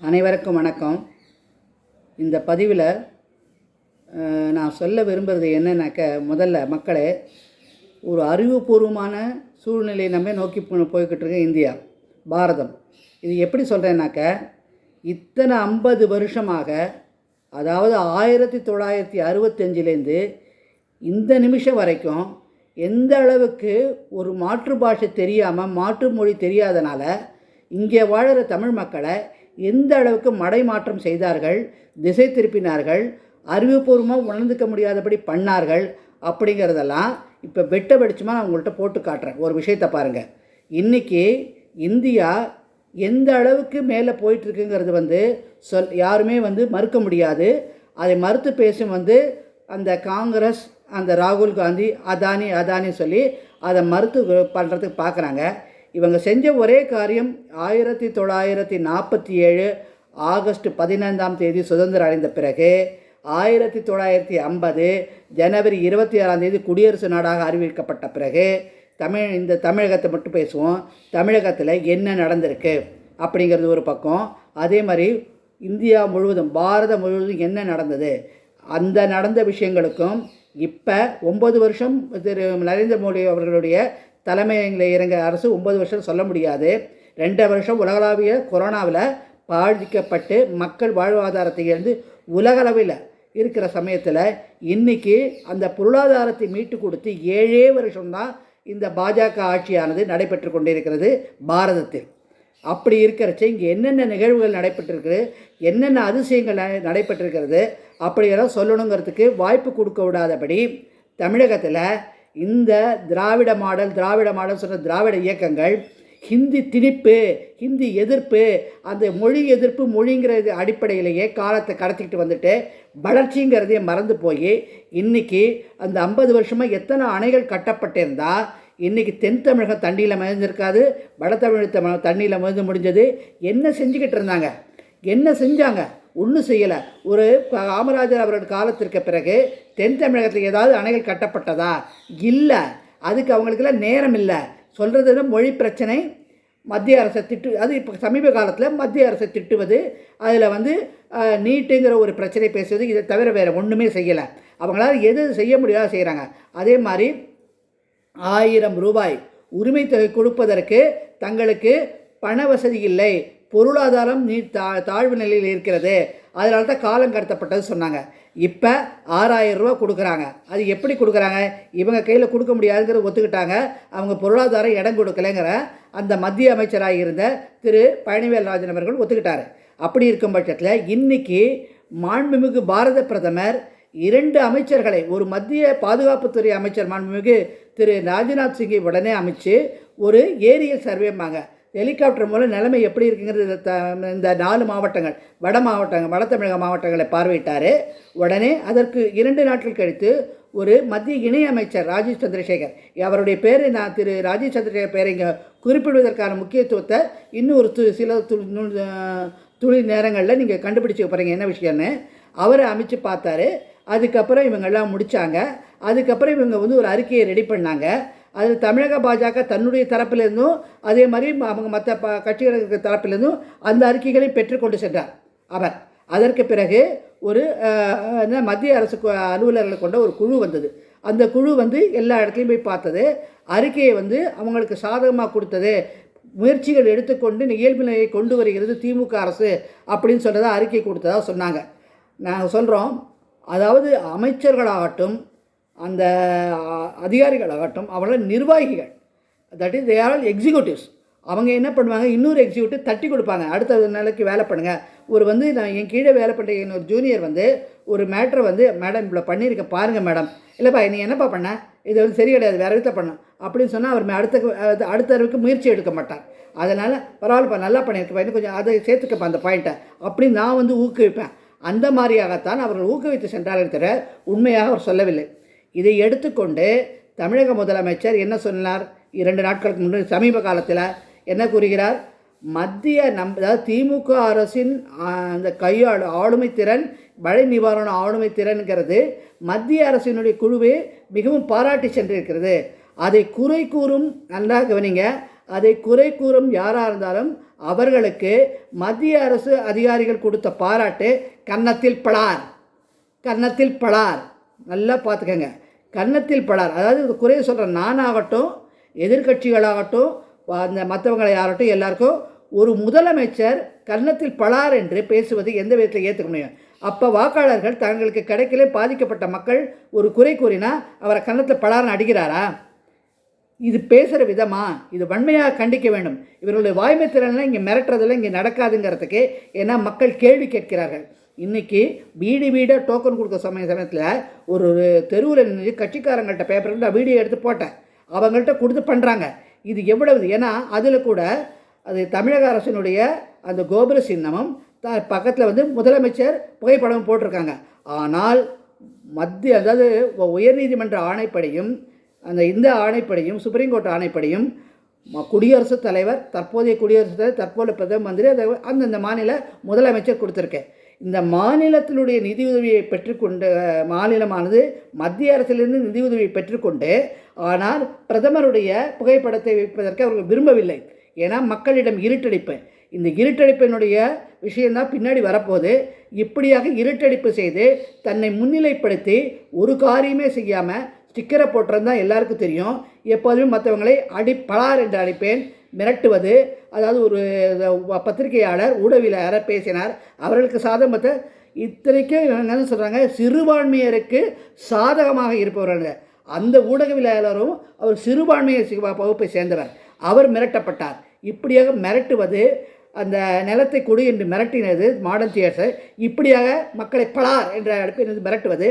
அனைவருக்கும் வணக்கம். இந்த பதிவில் நான் சொல்ல விரும்புகிறது என்னன்னாக்க முதல்ல மக்களே ஒரு அறிவுபூர்வமான சூழ்நிலையை நம்ம நோக்கி போ- போய்கிட்டு இருக்க இந்தியா பாரதம். இது எப்படி சொல்கிறேன்னாக்க இத்தனை ஐம்பது வருஷமாக அதாவது ஆயிரத்தி தொள்ளாயிரத்தி அறுபத்தஞ்சிலேருந்து இந்த நிமிஷம் வரைக்கும் எந்த அளவுக்கு ஒரு மாற்று பாஷை தெரியாமல் மாற்று மொழி தெரியாதனால இங்கே வாழ்கிற தமிழ் மக்களை எந்த அளவுக்கு மடைமாற்றம் செய்தார்கள் திசை திருப்பினார்கள் அறிவுபூர்வமாக உணர்ந்துக்க முடியாதபடி பண்ணார்கள் அப்படிங்கிறதெல்லாம் இப்போ வெட்ட வெடிச்சமாக நான் உங்கள்கிட்ட போட்டு காட்டுறேன். ஒரு விஷயத்தை பாருங்கள் இன்றைக்கி இந்தியா எந்த அளவுக்கு மேலே போயிட்டுருக்குங்கிறது வந்து சொல் யாருமே வந்து மறுக்க முடியாது. அதை மறுத்து பேசும் வந்து அந்த காங்கிரஸ் அந்த ராகுல் காந்தி அதானி அதானி சொல்லி அதை மறுத்து பண்ணுறதுக்கு பார்க்குறாங்க. இவங்க செஞ்ச ஒரே காரியம் ஆயிரத்தி தொள்ளாயிரத்தி நாற்பத்தி ஏழு ஆகஸ்ட் பதினைந்தாம் தேதி சுதந்திரம் அடைந்த பிறகு ஆயிரத்தி தொள்ளாயிரத்தி ஐம்பது ஜனவரி இருபத்தி ஆறாம் தேதி குடியரசு நாடாக அறிவிக்கப்பட்ட பிறகு தமிழ் இந்த தமிழகத்தை மட்டும் பேசுவோம். தமிழகத்தில் என்ன நடந்திருக்கு அப்படிங்கிறது ஒரு பக்கம். அதே மாதிரி இந்தியா முழுவதும் பாரதம் முழுவதும் என்ன நடந்தது? அந்த நடந்த விஷயங்களுக்கும் இப்போ ஒம்பது வருஷம் திரு நரேந்திர மோடி அவர்களுடைய தலைமையில் இறங்க அரசு ஒம்பது வருஷம் சொல்ல முடியாது. ரெண்டு வருஷம் உலகளாவிய கொரோனாவில் பாதிக்கப்பட்டு மக்கள் வாழ்வாதாரத்தை இருந்து உலகளவில் இருக்கிற சமயத்தில் இன்றைக்கி அந்த பொருளாதாரத்தை மீட்டு கொடுத்து ஏழே வருஷம்தான் இந்த பாஜக ஆட்சியானது நடைபெற்று கொண்டிருக்கிறது பாரதத்தில். அப்படி இருக்கிறச்ச இங்கே என்னென்ன நிகழ்வுகள் நடைபெற்றிருக்கு என்னென்ன அதிசயங்கள் ந- நடைபெற்றிருக்கிறது அப்படியெல்லாம் சொல்லணுங்கிறதுக்கு வாய்ப்பு கொடுக்க விடாதபடி தமிழகத்தில் இந்த திராவிட மாடல் திராவிட மாடல் சொன்ன திராவிட இயக்கங்கள் ஹிந்தி திணிப்பு ஹிந்தி எதிர்ப்பு அந்த மொழி எதிர்ப்பு மொழிங்கிறது அடிப்படையிலேயே காலத்தை கடத்திக்கிட்டு வந்துட்டு வளர்ச்சிங்கிறதையே மறந்து போய் இன்னைக்கு அந்த ஐம்பது வருஷமாக எத்தனை அணைகள் கட்டப்பட்டிருந்தால் இன்றைக்கி தென் தமிழகம் தண்ணியில் மிதந்திருக்காது வட தமிழக தண்ணியில் மிதந்து முடிஞ்சது. என்ன செஞ்சுக்கிட்டு இருந்தாங்க? என்ன செஞ்சாங்க? ஒன்றும் செய்யலை. ஒரு காமராஜர் அவரோட காலத்திற்கு பிறகு தென் தமிழகத்தில் ஏதாவது அணைகள் கட்டப்பட்டதா? இல்லை. அதுக்கு அவங்களுக்கெல்லாம் நேரம் இல்லை. சொல்கிறது மொழி பிரச்சனை. மத்திய அரசை திட்டு அது இப்போ சமீப காலத்தில் மத்திய அரசை திட்டுவது அதில் வந்து நீட்டுங்கிற ஒரு பிரச்சனை பேசுவது இதை தவிர வேறு ஒன்றுமே செய்யலை. அவங்களால எது செய்ய முடியாத செய்கிறாங்க அதே மாதிரி ஆயிரம் ரூபாய் உரிமை தொகை கொடுப்பதற்கு தங்களுக்கு பண வசதி இல்லை. பொருளாதாரம் நீ தா தாழ்வு நிலையில் இருக்கிறது. அதனால தான் காலம் கடத்தப்பட்டது சொன்னாங்க. இப்போ ஆறாயிரம் ரூபா கொடுக்குறாங்க. அது எப்படி கொடுக்குறாங்க? இவங்க கையில் கொடுக்க முடியாதுங்கிறத ஒத்துக்கிட்டாங்க. அவங்க பொருளாதாரம் இடம் கொடுக்கலைங்கிற அந்த மத்திய அமைச்சராக இருந்த திரு பழனிவேல் ராஜன் அவர்கள் ஒத்துக்கிட்டார். அப்படி இருக்கும் பட்சத்தில் இன்றைக்கி மாண்புமிகு பாரத பிரதமர் இரண்டு அமைச்சர்களை ஒரு மத்திய பாதுகாப்புத்துறை அமைச்சர் மாண்புமிகு திரு ராஜ்நாத் சிங்கை உடனே அமைச்சு ஒரு ஏரியல் சர்வேம்பாங்க ஹெலிகாப்டர் மூலம் நிலைமை எப்படி இருக்குங்கிறது இந்த த- இந்த நாலு மாவட்டங்கள் வட மாவட்டங்கள் வட தமிழக மாவட்டங்களை பார்வையிட்டார். உடனே அதற்கு இரண்டு நாட்கள் கழித்து ஒரு மத்திய இணையமைச்சர் ராஜீவ் சந்திரசேகர் அவருடைய பேரை நான் திரு ராஜீவ் சந்திரசேகர் பேரை இங்கே குறிப்பிடுவதற்கான முக்கியத்துவத்தை இன்னும் ஒரு து சில துளி நேரங்களில் நீங்கள் கண்டுபிடிச்சு போகிறீங்க என்ன விஷயம்னு. அவரை அமைச்சு பார்த்தாரு. அதுக்கப்புறம் இவங்கெல்லாம் முடித்தாங்க அதுக்கப்புறம் இவங்க வந்து ஒரு அறிக்கையை ரெடி பண்ணாங்க. அதில் தமிழக பாஜக தன்னுடைய தரப்பிலிருந்தும் அதே மாதிரி ம- அவங்க மற்ற ப கட்சிகளுக்கு தரப்பிலிருந்தும் அந்த அறிக்கைகளை பெற்றுக்கொண்டு சென்றார் அவர். அதற்கு பிறகு ஒரு என்ன மத்திய அரசு அலுவலர்களை கொண்ட ஒரு குழு வந்தது. அந்த குழு வந்து எல்லா இடத்துலையும் போய் பார்த்தது. அறிக்கையை வந்து அவங்களுக்கு சாதகமாக கொடுத்தது. முயற்சிகள் எடுத்துக்கொண்டு இயல்பு நிலையை கொண்டு வருகிறது திமுக அரசு அப்படின்னு சொல்கிறதா அறிக்கை கொடுத்ததா சொன்னாங்க. நாங்கள் சொல்கிறோம் அதாவது அமைச்சர்களாகட்டும் அந்த அதிகாரிகள் ஆகட்டும் அவர்கள் நிர்வாகிகள் that is they are all executives அவங்க என்ன பண்ணுவாங்க? இன்னொரு எக்ஸிக்யூட்டிவ் தட்டி கொடுப்பாங்க. அடுத்த நிலைக்கு வேலை பண்ணுங்கள் ஒரு வந்து நான் என் கீழே வேலை பண்ணுற இன்னொரு ஜூனியர் வந்து ஒரு மேட்ரை வந்து மேடம் இவ்வளோ பண்ணியிருக்கேன் பாருங்கள் மேடம் இல்லைப்பா நீ என்னப்பா பண்ண? இது வந்து சரி கிடையாது வேறு விதத்தை பண்ணணும்? அப்படின்னு சொன்னால் அவர் அடுத்த அடுத்த அளவுக்கு முயற்சி எடுக்க மாட்டார். அதனால் பரவாயில்லப்பா நல்லா பண்ணியிருக்கப்பா. இன்னும் கொஞ்சம் அதை சேர்த்துக்கப்பா அந்த பாயிண்ட்டை அப்படி நான் வந்து ஊக்குவிப்பேன். அந்த மாதிரியாகத்தான் அவர்கள் ஊக்குவித்து சென்றார்கள் தவிர உண்மையாக அவர் சொல்லவில்லை. இதை எடுத்துக்கொண்டு தமிழக முதலமைச்சர் என்ன சொன்னார்? இரண்டு நாட்களுக்கு முன்பு சமீப காலத்தில் என்ன கூறுகிறார்? மத்திய நம் அதாவது திமுக அரசின் அந்த கையாளு ஆளுமை திறன் மழை நிவாரண ஆளுமை திறன்கிறது மத்திய அரசினுடைய குழுவே மிகவும் பாராட்டி சென்றிருக்கிறது. அதை குறை கூறும் நல்லா கவனிங்க அதை குறை கூறும் யாராக இருந்தாலும் அவர்களுக்கு மத்திய அரசு அதிகாரிகள் கொடுத்த பாராட்டு கன்னத்தில் படார். கன்னத்தில் படார். நல்லா பார்த்துக்கங்க கன்னத்தில் படார் அதாவது குறைய சொல்கிற நானாகட்டும் எதிர்க்கட்சிகளாகட்டும் அந்த மற்றவங்களை யாராகட்டும் எல்லாருக்கும் ஒரு முதலமைச்சர் கன்னத்தில் பலார் என்று பேசுவது எந்த விதத்தில் ஏற்றுக்க முடியும் அப்போ வாக்காளர்கள் தங்களுக்கு கிடைக்கல பாதிக்கப்பட்ட மக்கள் ஒரு குறை கூறினா அவரை கன்னத்தில் பலார்னு அடிக்கிறாரா? இது பேசுகிற விதமா? இது வன்மையாக கண்டிக்க வேண்டும். இவர்களுடைய வாய்மை திறனில் இங்கே மிரட்டுறதெல்லாம் இங்கே நடக்காதுங்கிறதுக்கு ஏன்னா மக்கள் கேள்வி கேட்கிறார்கள். இன்றைக்கி வீடு வீடாக டோக்கன் கொடுக்க சமய சமயத்தில் ஒரு தெருவில் நின்று கட்சிக்காரங்கள்ட்ட பேப்பர் நான் வீடியோ எடுத்து போட்டேன். அவங்கள்ட்ட கொடுத்து பண்ணுறாங்க இது எவ்வளவு ஏன்னா அதில் கூட அது தமிழக அரசினுடைய அந்த கோபுர சின்னமும் த பக்கத்தில் வந்து முதலமைச்சர் புகைப்படமும் போட்டிருக்காங்க. ஆனால் மத்திய அதாவது உயர்நீதிமன்ற ஆணைப்படியும் அந்த இந்த ஆணைப்படியும் சுப்ரீம் கோர்ட் ஆணைப்படியும் ம- குடியரசுத் தலைவர் தற்போதைய குடியரசுத் தலைவர் தற்போதைய பிரதம மந்திரி அதை அந்தந்த மாநில முதலமைச்சர் கொடுத்துருக்கேன். இந்த மாநிலத்தினுடைய நிதியுதவியை பெற்றுக்கொண்டு மாநிலமானது மத்திய அரசிலிருந்து நிதியுதவியை பெற்றுக்கொண்டு ஆனால் பிரதமருடைய புகைப்படத்தை வைப்பதற்கு அவர்கள் விரும்பவில்லை. ஏன்னா மக்களிடம் இருட்டடிப்பு. இந்த இருட்டடிப்பினுடைய விஷயந்தான் பின்னாடி வரப்போகுது. இப்படியாக இருட்டடிப்பு செய்து தன்னை முன்னிலைப்படுத்தி ஒரு காரியமே செய்யாமல் ஸ்டிக்கரை போட்டுறது தான் எல்லாருக்கும் தெரியும். எப்போதுமே மற்றவங்களை அடி பலார் என்று அழைப்பேன். மிரட்டுவது அதாவது ஒரு பத்திரிகையாளர் ஊடகவியலாளர் பேசினார். அவர்களுக்கு சாதகமத்தை இத்தனைக்கும் என்ன சொல்கிறாங்க சிறுபான்மையருக்கு சாதகமாக இருப்பவர்கள். அந்த ஊடகவியலாளரும் அவர் சிறுபான்மையை வகுப்பை சேர்ந்தவர். அவர் மிரட்டப்பட்டார். இப்படியாக மிரட்டுவது அந்த நிலத்தை கொடு என்று மிரட்டினது மாடர்ன் தியேட்டர் இப்படியாக மக்களை பலார் என்ற அழைப்பினது மிரட்டுவது